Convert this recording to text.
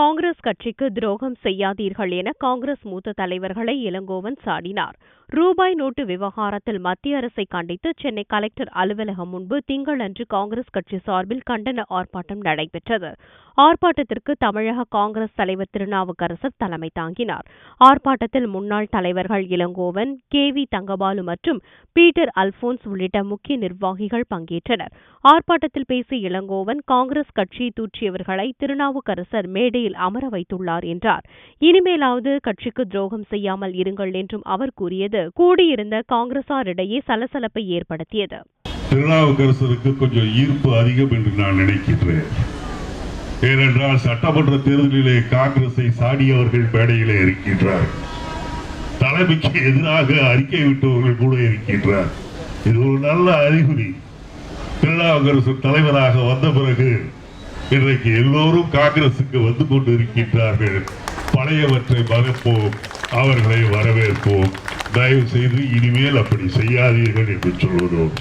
காங்கிரஸ் கட்சிக்கு துரோகம் செய்யாதீர்கள் என காங்கிரஸ் மூத்த தலைவர்களை இளங்கோவன் சாடினார். ரூபாய் நோட்டு விவகாரத்தில் மத்திய அரசை கண்டித்து சென்னை கலெக்டர் அலுவலகம் முன்பு திங்களன்று காங்கிரஸ் கட்சி சார்பில் கண்டன ஆர்ப்பாட்டம் நடைபெற்றது. ஆர்ப்பாட்டத்திற்கு தமிழக காங்கிரஸ் தலைவர் திருநாவுக்கரசர் தலைமை தாங்கினார். ஆர்ப்பாட்டத்தில் முன்னாள் தலைவர்கள் இளங்கோவன் கே வி தங்கபாலு மற்றும் பீட்டர் அல்போன்ஸ் உள்ளிட்ட முக்கிய நிர்வாகிகள் பங்கேற்றனர். ஆர்ப்பாட்டத்தில் பேசிய இளங்கோவன் காங்கிரஸ் கட்சியை தூற்றியவர்களை திருநாவுக்கரசர் மேடையில் பதவியில் அமர வைத்துள்ளார் என்றார். இனிமேலாவது கட்சிக்கு துரோகம் செய்யாமல் இருங்கள் என்றும் அவர் கூறியது. கூடியிருந்த காங்கிரசாரிடையே சலசலப்பை ஏற்படுத்தியது. திருநாவுக்கரசருக்கு கொஞ்சம் ஈர்ப்பு அதிகம் என்று நான் நினைக்கின்றேன். ஏனென்றால் சட்டமன்ற தேர்தலிலே காங்கிரஸை சாடியவர்கள் மேடையிலே இருக்கின்றார். தலைமைக்கு எதிராக அறிக்கை விட்டவர்கள் கூட இருக்கின்றார். இது ஒரு நல்ல அறிகுறி. திருநாவுக்கரசு தலைவராக வந்த பிறகு இன்றைக்கு எல்லோரும் காங்கிரசுக்கு வந்து கொண்டு இருக்கின்றார்கள் பழையவற்றை மறப்போம் அவர்களை வரவேற்போம். தயவு செய்து இனிமேல் அப்படி செய்யாதீர்கள் என்று சொல்வதோடு